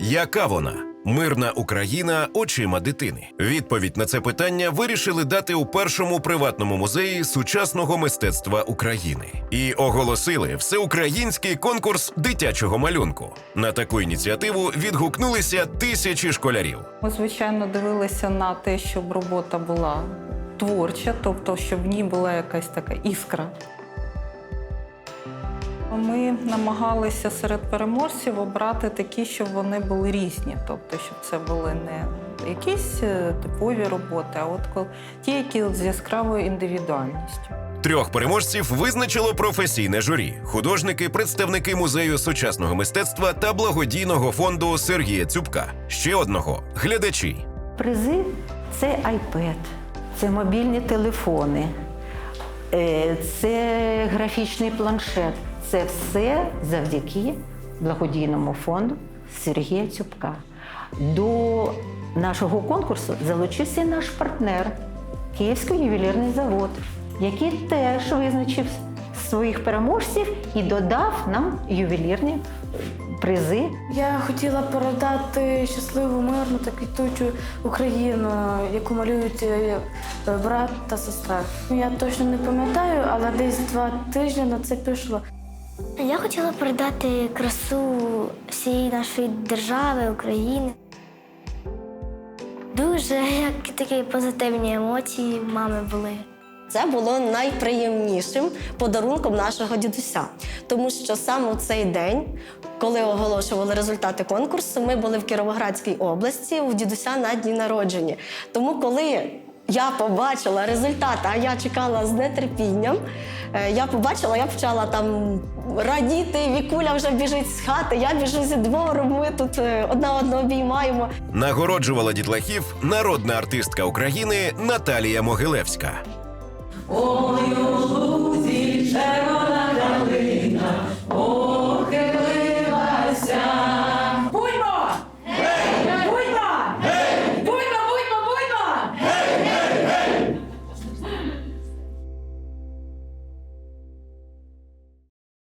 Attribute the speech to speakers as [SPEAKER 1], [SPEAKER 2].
[SPEAKER 1] Яка вона? Мирна Україна очима дитини. Відповідь на це питання вирішили дати у першому приватному музеї сучасного мистецтва України і оголосили всеукраїнський конкурс дитячого малюнку. На таку ініціативу відгукнулися тисячі школярів.
[SPEAKER 2] Ми, звичайно, дивилися на те, щоб робота була творча, тобто, щоб в ній була якась така іскра. Ми намагалися серед переможців обрати такі, щоб вони були різні, тобто, щоб це були не якісь е, типові роботи, а от ті, які з яскравою індивідуальністю.
[SPEAKER 1] Трьох переможців визначило професійне журі: художники, представники музею сучасного мистецтва та благодійного фонду Сергія Цюбка. Ще одного глядачі.
[SPEAKER 3] Призи це iPad, це мобільні телефони, е, це графічний планшет. Це все завдяки благодійному фонду Сергія Цюбка. До нашого конкурсу залучився наш партнер Київський ювелірний завод, який теж визначив своїх переможців і додав нам ювелірні призи
[SPEAKER 4] Я хотіла передати щасливу, мирну та квітучу Україну, яку малюють е, брат та сестра. Ну, Я точно не пам'ятаю, але десь два тижні на це пішло.
[SPEAKER 5] Я хотіла передати красу всієї нашої держави, України. Дуже як такі позитивні емоції в мами були.
[SPEAKER 6] Це було найприємнішим подарунком нашого дідуся, тому що саме у цей день, коли оголошували результати конкурсу, ми були в Кіровоградській області у дідуся на дні народження. Тому, коли я побачила результат, а я чекала з нетерпінням, е, я побачила, я почала там радіти. Вікуля вже біжить з хати, я біжу зі двору. Ми тут е, одна одного обіймаємо.
[SPEAKER 1] Нагороджувала дітлахів народна артистка України Наталія Могилевська.
[SPEAKER 7] Ой,